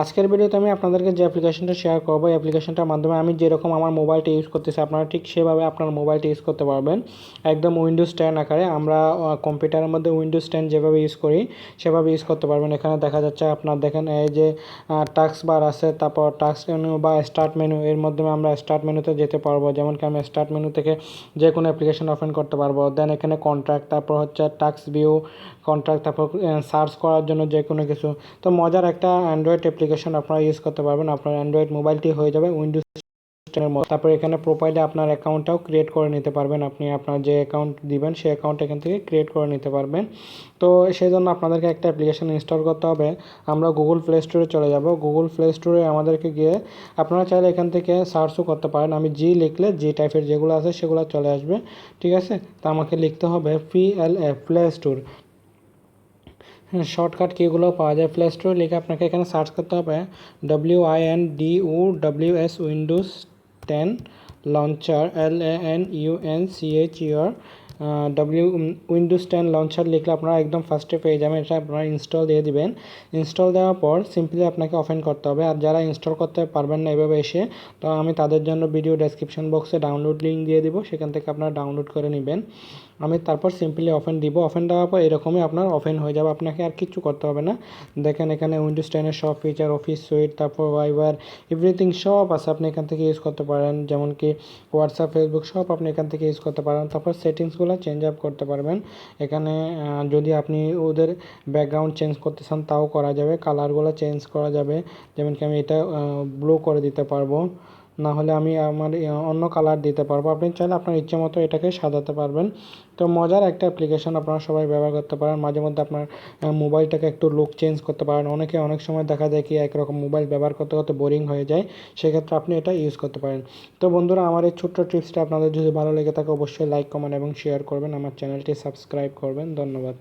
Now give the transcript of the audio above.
আজকের ভিডিওতে আমি আপনাদেরকে যে অ্যাপ্লিকেশনটা শেয়ার করব, এই অ্যাপ্লিকেশনটার মাধ্যমে আমি যেরকম আমার মোবাইলটা ইউজ করতেছি, আপনারা ঠিক সেভাবে আপনার মোবাইলটা ইউজ করতে পারবেন। একদম উইন্ডোজ টেন আকারে আমরা কম্পিউটারের মধ্যে উইন্ডোজ টেন যেভাবে ইউজ করি, সেভাবে ইউজ করতে পারবেন। এখানে দেখা যাচ্ছে আপনার দেখেন, এই যে টাক্স বার আছে, তারপর টাক্স মেনু বা স্টার্ট মেনু এর মাধ্যমে আমরা স্টার্ট মেনুতে যেতে পারব। যেমন কি আমি স্টার্ট মেনু থেকে যে কোনো অ্যাপ্লিকেশন ওপেন করতে পারব। দেন এখানে কন্ট্রাক্ট তারপর হচ্ছে টাক্স ভিউ কন্ট্রাক্ট তারপর সার্চ করার জন্য যে কোনো কিছু। তো মজার একটা অ্যান্ড্রয়েড অ্যাপ্লিকেশন আপনারা ইউজ করতে পারবেন। আপনার অ্যান্ড্রয়েড মোবাইলটি হয়ে যাবে উইন্ডোজ টেনের মতো। তারপর এখানে প্রোফাইলে আপনার অ্যাকাউন্টটাও ক্রিয়েট করে নিতে পারবেন। আপনি আপনার যে অ্যাকাউন্ট দিবেন, সেই অ্যাকাউন্ট এখান থেকে ক্রিয়েট করে নিতে পারবেন। তো সেই জন্য আপনাদেরকে একটা অ্যাপ্লিকেশন ইনস্টল করতে হবে। আমরা গুগল প্লে স্টোরে চলে যাব। গুগল প্লে স্টোরে আমাদেরকে গিয়ে আপনারা চাইলে এখান থেকে সার্চও করতে পারেন। আমি জি লিখলে জি টাইপের যেগুলো আছে সেগুলো চলে আসবে। ঠিক আছে? তা আমাকে লিখতে হবে P L A play store shortcut কিগুলো পাওয়া যায় প্লে স্টোরে লিখে আপনাকে এখানে সার্চ করতে হবে W I N D O W S Windows ten launcher L A N U N C H your W Windows ten launcher লিখলে আপনারা একদম ফার্স্টে পেয়ে যাবেন, এটা আপনারা ইনস্টল দিয়ে দিবেন। ইনস্টল দেওয়ার পর সিম্পলি আপনাকে ওপেন করতে হবে। আর যারা ইনস্টল করতে পারবেন না এভাবে এসে, তো আমি তাদের জন্য ভিডিও ডেসক্রিপশন বক্সে ডাউনলোড লিঙ্ক দিয়ে দিব, সেখান থেকে আপনারা ডাউনলোড করে নেবেন। আমি তারপর সিম্পলি ওপেন দিব। ওপেন দেওয়ার পর এরকমই আপনার ওপেন হয়ে যাবে। আপনাকে আর কিচ্ছু করতে হবে না। দেখেন এখানে উইন্ডোজ টেনের সব ফিচার অফিস সুইট তারপর ওয়াইবার এভরিথিং সব আছে। আপনি এখান থেকে ইউজ করতে পারেন। যেমন কি হোয়াটসঅ্যাপ ফেসবুক সব আপনি এখান থেকে ইউজ করতে পারেন। তারপর সেটিংসগুলো চেঞ্জ আপ করতে পারবেন। এখানে যদি আপনি ওদের ব্যাকগ্রাউন্ড চেঞ্জ করতে চান, তাও করা যাবে। কালারগুলো চেঞ্জ করা যাবে। যেমন কি আমি এটা ব্লু করে দিতে পারব। না হলে আমি আমার অন্য কালার দিতে পারব। আপনি চাইলে আপনার ইচ্ছে মতো এটাকে সাজাতে পারবেন। তো মজার একটা অ্যাপ্লিকেশন আপনারা সবাই ব্যবহার করতে পারেন। মাঝে মধ্যে আপনার মোবাইলটাকে একটু লুক চেঞ্জ করতে পারেন। অনেকে অনেক সময় দেখা যায় কি একরকম মোবাইল ব্যবহার করতে করতে বোরিং হয়ে যায়। সেক্ষেত্রে আপনি এটা ইউজ করতে পারেন। তো বন্ধুরা, আমার এই ছোট্ট টিপসটা আপনাদের যদি ভালো লেগে থাকে, অবশ্যই লাইক কমেন্ট এবং শেয়ার করবেন। আমার চ্যানেলটি সাবস্ক্রাইব করবেন। ধন্যবাদ।